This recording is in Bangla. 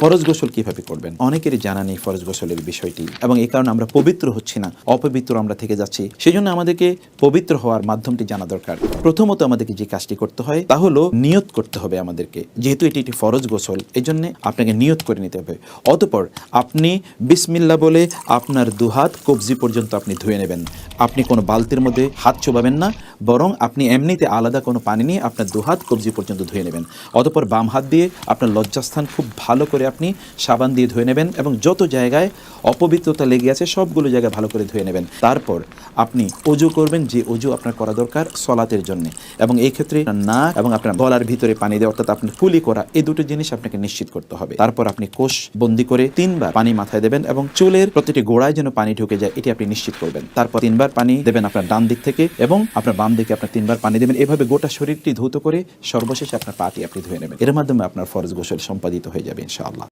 ফরজ গোসল কীভাবে করবেন? অনেকেরই জানা নেই ফরজ গোসলের বিষয়টি এবং এই কারণে আমরা পবিত্র হচ্ছি না, অপবিত্র আমরা থেকে যাচ্ছি। সেই জন্য আমাদেরকে পবিত্র হওয়ার মাধ্যমটি জানা দরকার। প্রথমত আমাদেরকে যে কাজটি করতে হয় তা হলো নিয়ত করতে হবে আমাদেরকে। যেহেতু এটি একটি ফরজ গোসল এই জন্য আপনাকে নিয়ত করে নিতে হবে। অতপর আপনি বিসমিল্লা বলে আপনার দুহাত কবজি পর্যন্ত আপনি ধুয়ে নেবেন। আপনি কোনো বালতির মধ্যে হাত চোবাবেন না বরং আপনি এমনিতে আলাদা কোনো পানি নিয়ে আপনার দুহাত কবজি পর্যন্ত ধুয়ে নেবেন। অতপর বাম হাত দিয়ে আপনার লজ্জাস্থান খুব ভালো করে আপনি সাবান দিয়ে ধুয়ে নেবেন এবং যত জায়গায় অপবিত্রতা লেগে আছে সবগুলো জায়গায় ভালো করে ধুয়ে নেবেন। তারপর আপনি অজু করবেন, যে অজু আপনার করা দরকার সলাতের জন্য। এবং এই ক্ষেত্রে না এবং আপনার গলার ভিতরে পানি দেওয়া অর্থাৎ আপনার কুলি করা, এই দুটো জিনিস আপনাকে নিশ্চিত করতে হবে। তারপর আপনি কোষ বন্দি করে তিনবার পানি মাথায় দেবেন এবং চুলের প্রতিটি গোড়ায় যেন পানি ঢুকে যায়, এটি আপনি নিশ্চিত করবেন। তারপর তিনবার পানি দেবেন আপনার ডান দিক থেকে এবং আপনার বাম দিকে আপনার তিনবার পানি দেবেন। এভাবে গোটা শরীরটি ধৌত করে সর্বশেষে আপনার পাটি আপনি ধুয়ে নেবেন। এর মাধ্যমে আপনার ফরজ গোসল সম্পাদিত হয়ে যাবে ইনশাআল্লাহ।